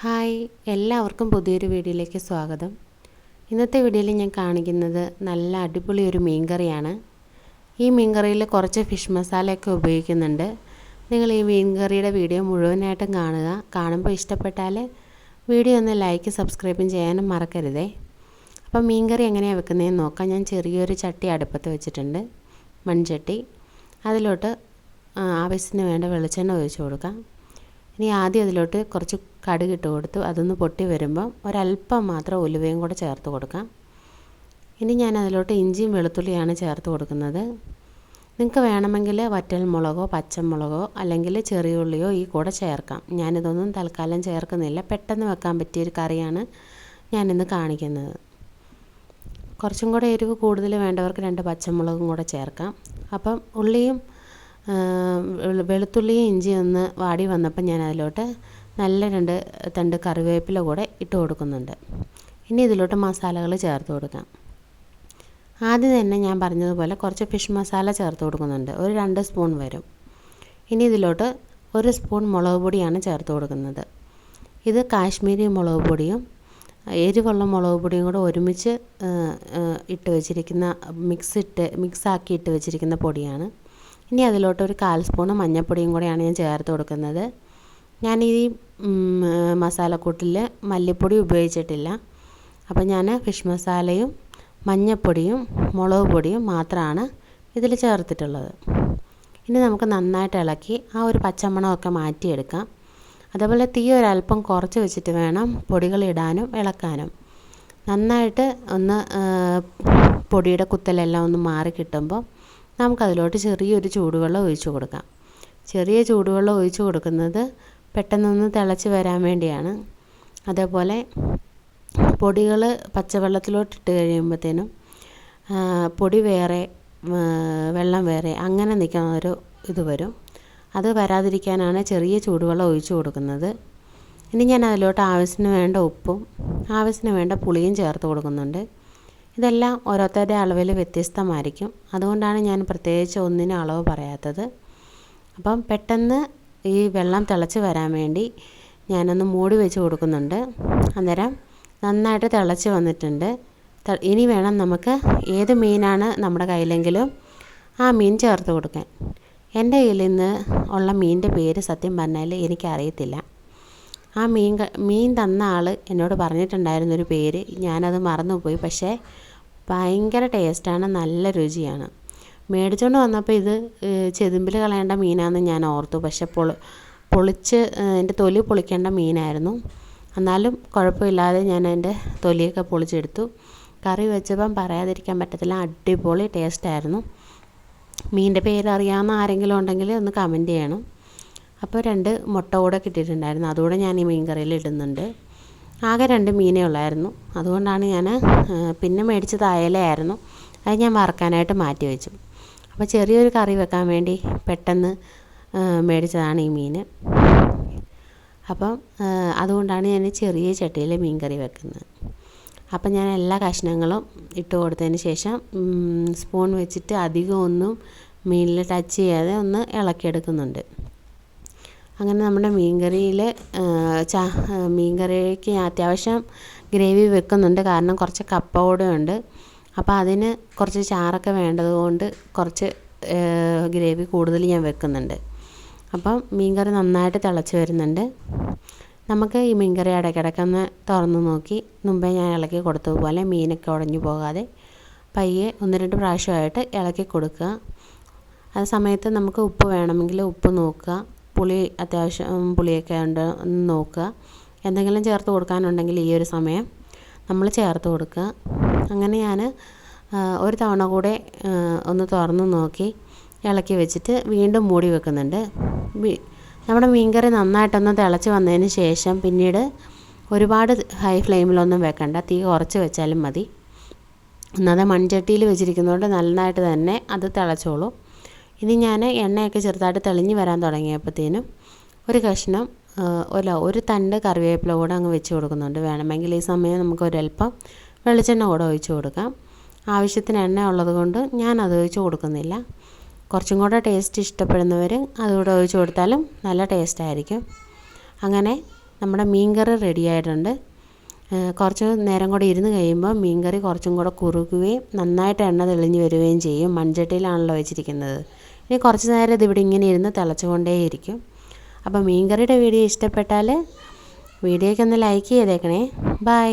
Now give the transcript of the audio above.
Hi എല്ലാവർക്കും പുതിയൊരു വീഡിയോയിലേക്ക് സ്വാഗതം. ഇന്നത്തെ വീഡിയോയിൽ ഞാൻ കാണിക്കുന്നത് നല്ല അടിപൊളി ഒരു മീൻകറിയാണ്. ഈ മീൻകറിയിൽ കുറച്ച് ഫിഷ് മസാലയൊക്കെ ഉപയോഗിക്കുന്നുണ്ട്. നിങ്ങൾ ഈ മീൻകറിയുടെ വീഡിയോ മുഴുവനായിട്ടും കാണുക. കാണുമ്പോൾ ഇഷ്ടപ്പെട്ടാൽ വീഡിയോ ഒന്ന് ലൈക്ക് സബ്സ്ക്രൈബും ചെയ്യാനും മറക്കരുതേ. അപ്പം മീൻകറി എങ്ങനെയാണ് വെക്കുന്നതെന്ന് നോക്കാം. ഞാൻ ചെറിയൊരു ചട്ടി അടുപ്പത്ത് വെച്ചിട്ടുണ്ട് മൺചട്ടി. അതിലോട്ട് ആവശ്യത്തിന് വേണ്ട വെളിച്ചെണ്ണ ഒഴിച്ചു കൊടുക്കാം. ഇനി ആദ്യം അതിലോട്ട് കുറച്ച് കടുക് ഇട്ട് കൊടുത്തു. അതൊന്ന് പൊട്ടി വരുമ്പം ഒരല്പം മാത്രം ഉലുവയും കൂടെ ചേർത്ത് കൊടുക്കാം. ഇനി ഞാൻ അതിലോട്ട് ഇഞ്ചിയും വെളുത്തുള്ളിയാണ് ചേർത്ത് കൊടുക്കുന്നത്. നിങ്ങൾക്ക് വേണമെങ്കിൽ വറ്റൽ മുളകോ പച്ചമുളകോ അല്ലെങ്കിൽ ചെറിയ ഉള്ളിയോ ഈ കൂടെ ചേർക്കാം. ഞാനിതൊന്നും തൽക്കാലം ചേർക്കുന്നില്ല. പെട്ടെന്ന് വെക്കാൻ പറ്റിയൊരു കറിയാണ് ഞാനിന്ന് കാണിക്കുന്നത്. കുറച്ചും കൂടെ എരിവ് കൂടുതൽ വേണ്ടവർക്ക് രണ്ട് പച്ചമുളകും കൂടെ ചേർക്കാം. അപ്പം ഉള്ളിയും വെളുത്തുള്ളിയും ഇഞ്ചിയും ഒന്ന് വാടി വന്നപ്പോൾ ഞാൻ അതിലോട്ട് നല്ല രണ്ട് തണ്ട് കറിവേപ്പില കൂടെ ഇട്ട് കൊടുക്കുന്നുണ്ട്. ഇനി ഇതിലോട്ട് മസാലകൾ ചേർത്ത് കൊടുക്കാം. ആദ്യം തന്നെ ഞാൻ പറഞ്ഞതുപോലെ കുറച്ച് ഫിഷ് മസാല ചേർത്ത് കൊടുക്കുന്നുണ്ട്. ഒരു രണ്ട് സ്പൂൺ വരും. ഇനി ഇതിലോട്ട് ഒരു സ്പൂൺ മുളക് പൊടിയാണ് ചേർത്ത് കൊടുക്കുന്നത്. ഇത് കാശ്മീരി മുളക് പൊടിയും എരിവുള്ള മുളക് പൊടിയും കൂടെ ഒരുമിച്ച് ഇട്ട് വെച്ചിരിക്കുന്ന മിക്സ് ഇട്ട് മിക്സാക്കി ഇട്ട് വെച്ചിരിക്കുന്ന പൊടിയാണ്. ഇനി അതിലോട്ട് ഒരു കാൽ സ്പൂണ് മഞ്ഞൾപ്പൊടിയും കൂടെയാണ് ഞാൻ ചേർത്ത് കൊടുക്കുന്നത്. ഞാൻ ഈ മസാലക്കൂട്ടിൽ മല്ലിപ്പൊടി ഉപയോഗിച്ചിട്ടില്ല. അപ്പോൾ ഞാൻ ഫിഷ് മസാലയും മഞ്ഞൾപ്പൊടിയും മുളക് പൊടിയും മാത്രമാണ് ഇതിൽ ചേർത്തിട്ടുള്ളത്. ഇനി നമുക്ക് നന്നായിട്ട് ഇളക്കി ആ ഒരു പച്ചമണമൊക്കെ മാറ്റിയെടുക്കാം. അതേപോലെ തീ ഒരല്പം കുറച്ച് വെച്ചിട്ട് വേണം പൊടികൾ ഇടാനും ഇളക്കാനും. നന്നായിട്ട് ഒന്ന് പൊടിയുടെ കുത്തലെല്ലാം ഒന്ന് മാറി കിട്ടുമ്പോൾ നമുക്കതിലോട്ട് ചെറിയൊരു ചൂടുവെള്ളം ഒഴിച്ചു കൊടുക്കാം. ചെറിയ ചൂടുവെള്ളം ഒഴിച്ചു കൊടുക്കുന്നത് പെട്ടെന്നൊന്ന് തിളച്ച് വരാൻ വേണ്ടിയാണ്. അതേപോലെ പൊടികൾ പച്ചവെള്ളത്തിലോട്ട് ഇട്ട് കഴിയുമ്പോഴത്തേനും പൊടി വേറെ വെള്ളം വേറെ അങ്ങനെ നിൽക്കുന്ന ഒരു ഇത് വരും. അത് വരാതിരിക്കാനാണ് ചെറിയ ചൂടുവെള്ളം ഒഴിച്ചു കൊടുക്കുന്നത്. ഇനി ഞാൻ അതിലോട്ട് ആവശ്യത്തിന് വേണ്ട ഉപ്പും ആവശ്യത്തിന് വേണ്ട പുളിയും ചേർത്ത് കൊടുക്കുന്നുണ്ട്. ഇതെല്ലാം ഓരോരുത്തരുടെ അളവിൽ വ്യത്യസ്തമായിരിക്കും. അതുകൊണ്ടാണ് ഞാൻ പ്രത്യേകിച്ച് ഒന്നിനും അളവ് പറയാത്തത്. അപ്പം പെട്ടെന്ന് ഈ വെള്ളം തിളച്ച് വരാൻ വേണ്ടി ഞാനൊന്ന് മൂടി വെച്ച് കൊടുക്കുന്നുണ്ട്. അന്നേരം നന്നായിട്ട് തിളച്ച് വന്നിട്ടുണ്ട്. ഇനി വേണം നമുക്ക് ഏത് മീനാണ് നമ്മുടെ കയ്യിലെങ്കിലും ആ മീൻ ചേർത്ത് കൊടുക്കാൻ. എന്റെ കയ്യിൽ നിന്ന് ഉള്ള മീനിന്റെ പേര് സത്യം പറഞ്ഞാൽ എനിക്കറിയത്തില്ല. ആ മീൻ മീൻ തന്ന ആൾ എന്നോട് പറഞ്ഞിട്ടുണ്ടായിരുന്നൊരു പേര്. ഞാനത് മറന്നുപോയി. പക്ഷേ ഭയങ്കര ടേസ്റ്റാണ് നല്ല രുചിയാണ്. മേടിച്ചുകൊണ്ട് വന്നപ്പോൾ ഇത് ചെതുമ്പിൽ കളയേണ്ട മീനാണെന്ന് ഞാൻ ഓർത്തു. പക്ഷെ പൊളി പൊളിച്ച് എന്റെ തൊലി പൊളിക്കേണ്ട മീനായിരുന്നു. എന്നാലും കുഴപ്പമില്ലാതെ ഞാൻ എന്റെ തൊലിയൊക്കെ പൊളിച്ചെടുത്തു. കറി വെച്ചപ്പം പറയാതിരിക്കാൻ പറ്റത്തില്ല അടിപൊളി ടേസ്റ്റായിരുന്നു. മീന്റെ പേര് അറിയാവുന്ന ആരെങ്കിലും ഉണ്ടെങ്കിൽ ഒന്ന് കമന്റ് ചെയ്യണം. അപ്പോൾ രണ്ട് മുട്ട കൂടെ കിട്ടിയിട്ടുണ്ടായിരുന്നു. അതുകൂടെ ഞാൻ ഈ മീൻ കറിയിൽ ഇടുന്നുണ്ട്. ആകെ രണ്ട് മീനേ ഉള്ളായിരുന്നു. അതുകൊണ്ടാണ് ഞാൻ പിന്നെ മേടിച്ചത് അയലയായിരുന്നു. അത് ഞാൻ വറക്കാനായിട്ട് മാറ്റി വെച്ചു. അപ്പോൾ ചെറിയൊരു കറി വെക്കാൻ വേണ്ടി പെട്ടെന്ന് മേടിച്ചതാണ് ഈ മീൻ. അപ്പം അതുകൊണ്ടാണ് ഞാൻ ചെറിയ ചട്ടിയിൽ മീൻ കറി വെക്കുന്നത്. അപ്പം ഞാൻ എല്ലാ കഷ്ണങ്ങളും ഇട്ട് കൊടുത്തതിന് ശേഷം സ്പൂൺ വെച്ചിട്ട് അധികം ഒന്നും മീനിൽ ടച്ച് ചെയ്യാതെ ഒന്ന് ഇളക്കിയെടുക്കുന്നുണ്ട്. അങ്ങനെ നമ്മുടെ മീൻകറിയിൽ ചാ മീൻകറിക്ക് അത്യാവശ്യം ഗ്രേവി വെക്കുന്നുണ്ട്. കാരണം കുറച്ച് കപ്പ കൂടെ ഉണ്ട് അപ്പോൾ അതിന് കുറച്ച് ചാറൊക്കെ വേണ്ടതുകൊണ്ട് കുറച്ച് ഗ്രേവി കൂടുതൽ ഞാൻ വെക്കുന്നുണ്ട്. അപ്പം മീൻകറി നന്നായിട്ട് തിളച്ച് വരുന്നുണ്ട്. നമുക്ക് ഈ മീൻകറി ഇടയ്ക്കിടയ്ക്കൊന്ന് തുറന്ന് നോക്കി. മുമ്പേ ഞാൻ ഇളക്കി കൊടുത്തതുപോലെ മീനൊക്കെ ഉടഞ്ഞു പോകാതെ പയ്യെ ഒന്ന് രണ്ട് പ്രാവശ്യമായിട്ട് ഇളക്കി കൊടുക്കുക. ആ സമയത്ത് നമുക്ക് ഉപ്പ് വേണമെങ്കിൽ ഉപ്പ് നോക്കുക. പുളി അത്യാവശ്യം പുളിയൊക്കെ ഉണ്ട് നോക്കുക. എന്തെങ്കിലും ചേർത്ത് കൊടുക്കാനുണ്ടെങ്കിൽ ഈ ഒരു സമയം നമ്മൾ ചേർത്ത് കൊടുക്കുക. അങ്ങനെ ഞാൻ ഒരു തവണ കൂടെ ഒന്ന് തുറന്ന് നോക്കി ഇളക്കി വെച്ചിട്ട് വീണ്ടും മൂടി വെക്കുന്നുണ്ട്. നമ്മുടെ മീൻകറി നന്നായിട്ടൊന്ന് തിളച്ച് വന്നതിന് ശേഷം പിന്നീട് ഒരുപാട് ഹൈ ഫ്ലെയിമിലൊന്നും വെക്കണ്ട. തീ കുറച്ച് വെച്ചാലും മതി. ഒന്നാമത് മൺചട്ടിയിൽ വെച്ചിരിക്കുന്നതുകൊണ്ട് നന്നായിട്ട് തന്നെ അത് തിളച്ചോളും. ഇനി ഞാൻ എണ്ണയൊക്കെ ചെറുതായിട്ട് തെളിഞ്ഞ് വരാൻ തുടങ്ങിയപ്പോഴത്തേനും ഒരു കഷ്ണം അല്ല ഒരു തണ്ട് കറിവേപ്പില കൂടെ അങ്ങ് വെച്ച് കൊടുക്കുന്നുണ്ട്. വേണമെങ്കിൽ ഈ സമയം നമുക്ക് ഒരല്പം വെളിച്ചെണ്ണ കൂടെ ഒഴിച്ച് കൊടുക്കാം. ആവശ്യത്തിന് എണ്ണ ഉള്ളത് കൊണ്ട് ഞാൻ അത് ഒഴിച്ച് കൊടുക്കുന്നില്ല. കുറച്ചും കൂടെ ടേസ്റ്റ് ഇഷ്ടപ്പെടുന്നവർ അതുകൂടെ ഒഴിച്ച് കൊടുത്താലും നല്ല ടേസ്റ്റ് ആയിരിക്കും. അങ്ങനെ നമ്മുടെ മീൻകറി റെഡി ആയിട്ടുണ്ട്. കുറച്ച് നേരം കൂടെ ഇരുന്ന് കഴിയുമ്പോൾ മീൻകറി കുറച്ചും കൂടെ കുറുകുകയും നന്നായിട്ട് എണ്ണ തെളിഞ്ഞ് വരികയും ചെയ്യും. മൺചട്ടിയിലാണല്ലോ വെച്ചിരിക്കുന്നത്. ഇനി കുറച്ച് നേരം ഇതിവിടെ ഇങ്ങനെ ഇരുന്ന് തിളച്ചുകൊണ്ടേയിരിക്കും. അപ്പോൾ മീൻകറിയുടെ വീഡിയോ ഇഷ്ടപ്പെട്ടാൽ വീഡിയോയ്ക്ക് ഒന്ന് ലൈക്ക് ചെയ്തേക്കണേ. ബൈ.